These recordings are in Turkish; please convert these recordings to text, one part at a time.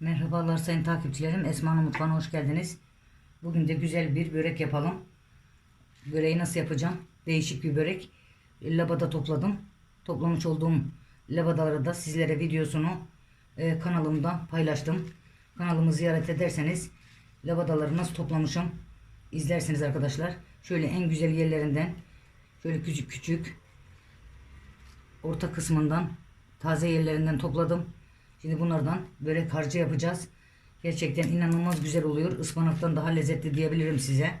Merhabalar sayın takipçilerim. Esma'nın mutfağına hoş geldiniz. Bugün de güzel bir börek yapalım. Böreği nasıl yapacağım? Değişik bir börek. Labada topladım. Toplamış olduğum labadaları da sizlere videosunu e, kanalımda paylaştım. Kanalımı ziyaret ederseniz labadaları nasıl toplamışım izlersiniz arkadaşlar. Şöyle en güzel yerlerinden şöyle küçük küçük orta kısmından taze yerlerinden topladım. Şimdi bunlardan börek harcı yapacağız. Gerçekten inanılmaz güzel oluyor. Ispanaktan daha lezzetli diyebilirim size.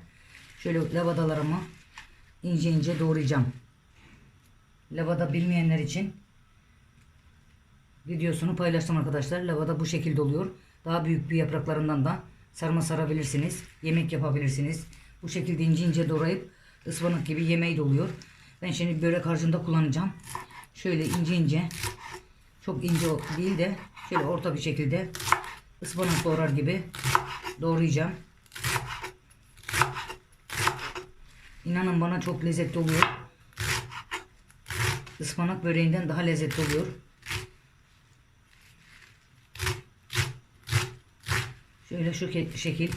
Şöyle lavadalarımı ince ince doğrayacağım. Lavada bilmeyenler için videosunu paylaştım arkadaşlar. Lavada bu şekilde oluyor. Daha büyük bir yapraklarından da sarma sarabilirsiniz. Yemek yapabilirsiniz. Bu şekilde ince ince doğrayıp ıspanak gibi yemeği de oluyor. Ben şimdi börek harcında kullanacağım. Şöyle ince ince çok ince değil de şöyle orta bir şekilde ıspanak doğrar gibi doğrayacağım. İnanın bana çok lezzetli oluyor. Ispanak böreğinden daha lezzetli oluyor. Şöyle şu şekil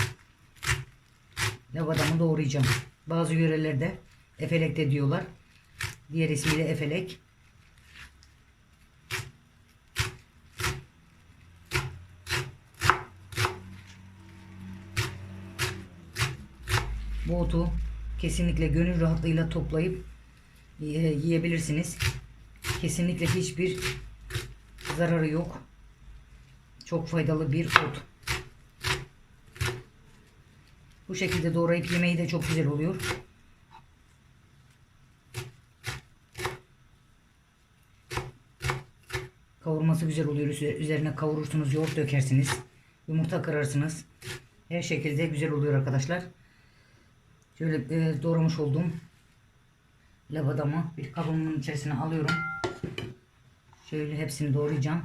lavadamı doğrayacağım. Bazı yörelerde efelek de diyorlar. Diğer ismiyle efelek. Bu otu kesinlikle gönül rahatlığıyla toplayıp e, yiyebilirsiniz. Kesinlikle hiçbir zararı yok. Çok faydalı bir ot. Bu şekilde doğrayıp yemeği de çok güzel oluyor. Kavurması güzel oluyor. Üze- Üzerine kavurursunuz, yoğurt dökersiniz. Yumurta kırarsınız. Her şekilde güzel oluyor arkadaşlar. Şöyle e, doğramış olduğum lavadamı bir kabımın içerisine alıyorum. Şöyle hepsini doğrayacağım.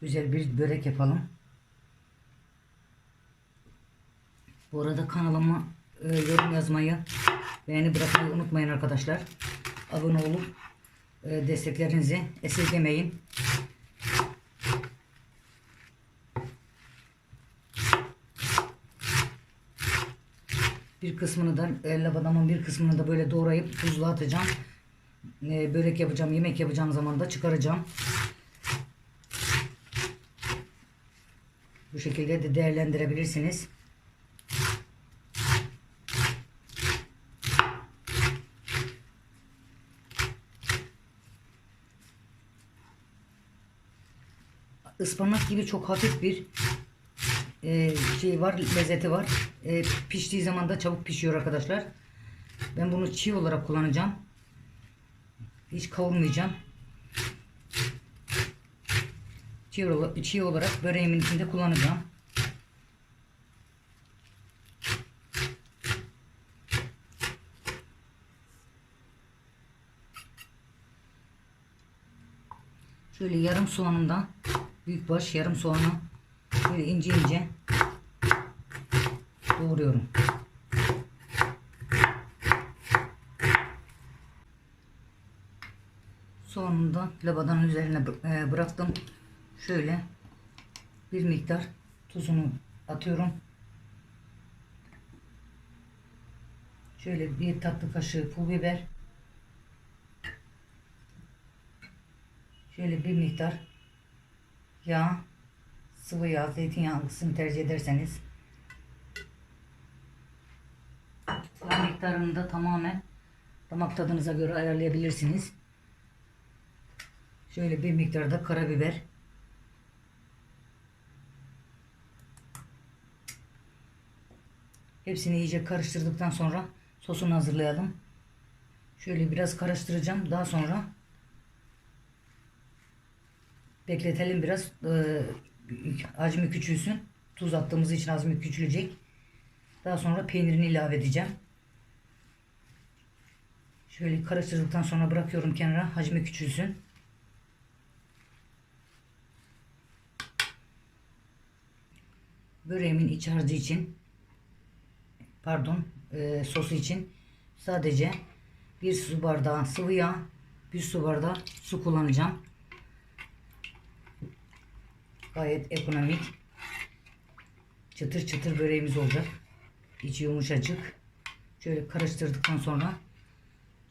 Güzel bir börek yapalım. Bu arada kanalıma e, yorum yazmayı, beğeni bırakmayı unutmayın arkadaşlar. Abone olup e, desteklerinizi esirgemeyin. Bir kısmını da e, lavadamın bir kısmını da böyle doğrayıp tuzluğa atacağım. E, börek yapacağım, yemek yapacağım zaman da çıkaracağım. Bu şekilde de değerlendirebilirsiniz. Ispanak gibi çok hafif bir e, şey var, lezzeti var. E, piştiği zaman da çabuk pişiyor arkadaşlar. Ben bunu çiğ olarak kullanacağım. Hiç kavurmayacağım. Çiğ, ola- çiğ olarak böreğimin içinde kullanacağım. Şöyle yarım soğanımdan büyükbaş yarım soğanı şöyle ince ince doğruyorum. Soğanımı da lavadanın üzerine e, bıraktım. Şöyle bir miktar tuzunu atıyorum. Şöyle bir tatlı kaşığı pul biber. Şöyle bir miktar yağ, sıvı yağ, zeytinyağlısını tercih ederseniz. Yağ miktarını da tamamen damak tadınıza göre ayarlayabilirsiniz. Şöyle bir miktar da karabiber. Hepsini iyice karıştırdıktan sonra sosunu hazırlayalım. Şöyle biraz karıştıracağım. Daha sonra bekletelim biraz. Ee, hacmi küçülsün. Tuz attığımız için hacmi küçülecek. Daha sonra peynirini ilave edeceğim. Şöyle karıştırdıktan sonra bırakıyorum kenara. Hacmi küçülsün. Böreğimin iç harcı için pardon e, sosu için sadece bir su bardağı sıvı yağ bir su bardağı su kullanacağım. Gayet ekonomik. Çıtır çıtır böreğimiz olacak. İçi yumuşacık. Şöyle karıştırdıktan sonra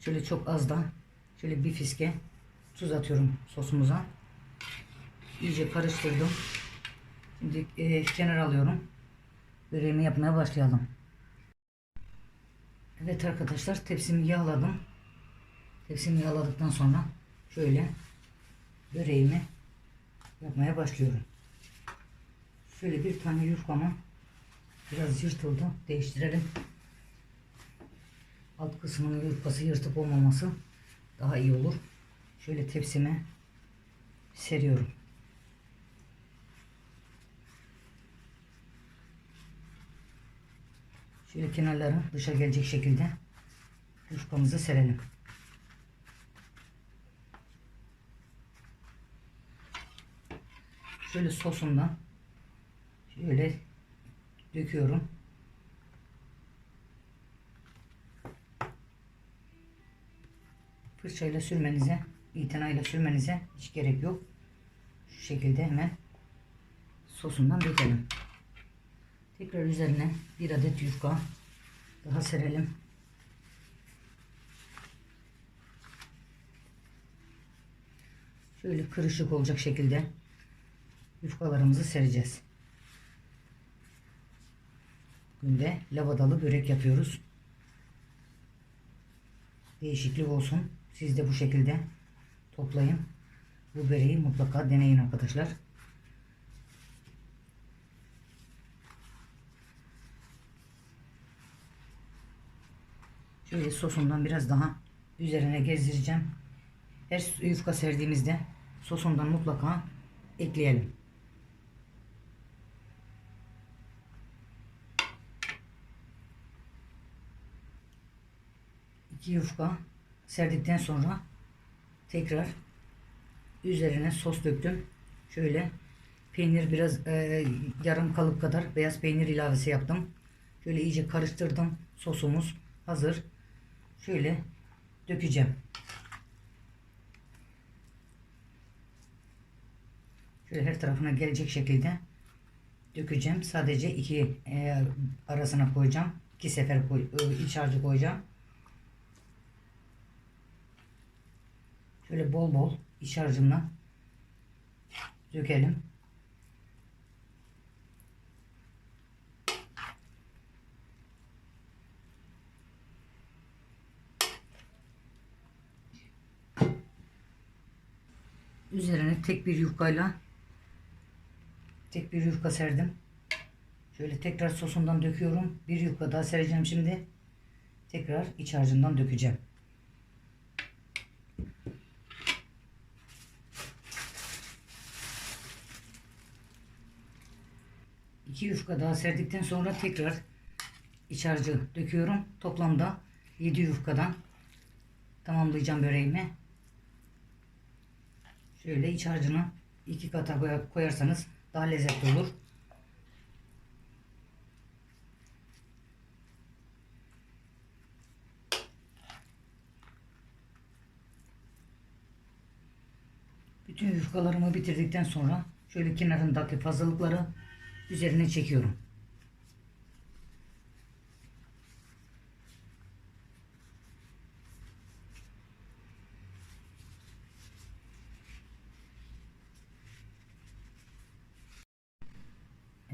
şöyle çok az da şöyle bir fiske tuz atıyorum sosumuza. İyice karıştırdım. Şimdi e, kenara alıyorum. Böreğimi yapmaya başlayalım. Evet arkadaşlar tepsimi yağladım. Tepsimi yağladıktan sonra şöyle böreğimi yapmaya başlıyorum. Şöyle bir tane yufkamı biraz yırtıldı. Değiştirelim. Alt kısmının yufkası yırtık olmaması daha iyi olur. Şöyle tepsime seriyorum. Şöyle kenarları dışa gelecek şekilde yufkamızı serelim. Şöyle sosundan şöyle döküyorum. Fırçayla sürmenize, itinayla sürmenize hiç gerek yok. Şu şekilde hemen sosundan dökelim. Tekrar üzerine bir adet yufka daha serelim. Şöyle kırışık olacak şekilde yufkalarımızı sereceğiz. Bugün de lavadalı börek yapıyoruz. Değişiklik olsun. Siz de bu şekilde toplayın. Bu böreği mutlaka deneyin arkadaşlar. Şöyle sosundan biraz daha üzerine gezdireceğim. Her yufka serdiğimizde sosundan mutlaka ekleyelim. İki yufka serdikten sonra tekrar üzerine sos döktüm. Şöyle peynir biraz e, yarım kalıp kadar beyaz peynir ilavesi yaptım. Şöyle iyice karıştırdım. Sosumuz hazır. Şöyle dökeceğim. Şöyle her tarafına gelecek şekilde dökeceğim. Sadece iki e, arasına koyacağım. İki sefer koy, e, iç harcı koyacağım. Şöyle bol bol iç harcımla dökelim. Üzerine tek bir yufkayla tek bir yufka serdim. Şöyle tekrar sosundan döküyorum. Bir yufka daha sereceğim şimdi. Tekrar iç harcından dökeceğim. İki yufka daha serdikten sonra tekrar iç harcı döküyorum. Toplamda 7 yufkadan tamamlayacağım böreğimi. Şöyle iç harcını iki kata koy- koyarsanız daha lezzetli olur. Bütün yufkalarımı bitirdikten sonra şöyle kenarındaki fazlalıkları üzerine çekiyorum.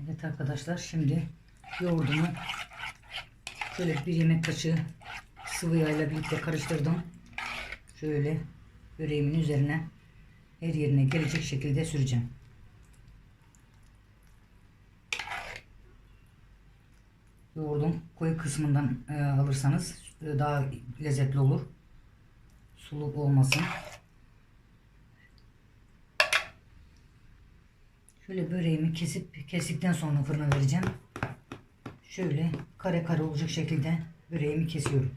Evet arkadaşlar şimdi yoğurdumu şöyle bir yemek kaşığı sıvı yağla birlikte karıştırdım. Şöyle böreğimin üzerine her yerine gelecek şekilde süreceğim. Yoğurdun koyu kısmından e, alırsanız e, daha lezzetli olur. Suluk olmasın. Şöyle böreğimi kesip kestikten sonra fırına vereceğim. Şöyle kare kare olacak şekilde böreğimi kesiyorum.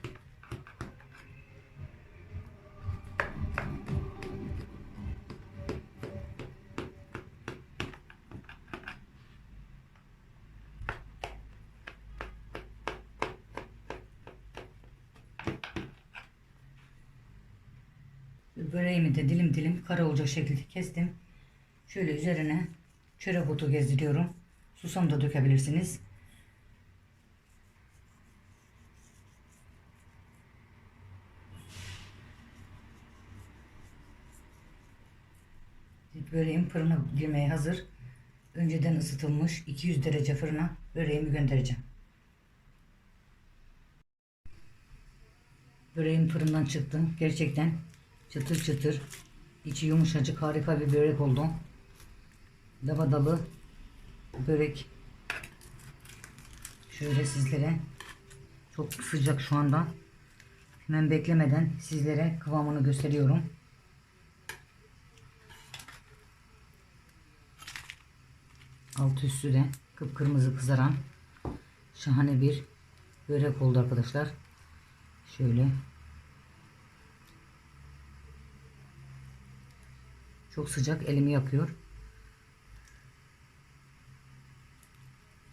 Böreğimi de dilim dilim kare olacak şekilde kestim. Şöyle üzerine çörek otu gezdiriyorum. Susam da dökebilirsiniz. Böreğim fırına girmeye hazır. Önceden ısıtılmış 200 derece fırına böreğimi göndereceğim. Böreğim fırından çıktı. Gerçekten çıtır çıtır. içi yumuşacık harika bir börek oldu. Lavadalı börek. Şöyle sizlere çok sıcak şu anda. Hemen beklemeden sizlere kıvamını gösteriyorum. Alt üstü de kıpkırmızı kızaran şahane bir börek oldu arkadaşlar. Şöyle. Çok sıcak elimi yakıyor.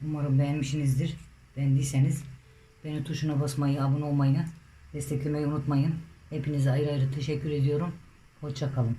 Umarım beğenmişsinizdir. Beğendiyseniz beğeni tuşuna basmayı, abone olmayı, desteklemeyi unutmayın. Hepinize ayrı ayrı teşekkür ediyorum. Hoşça kalın.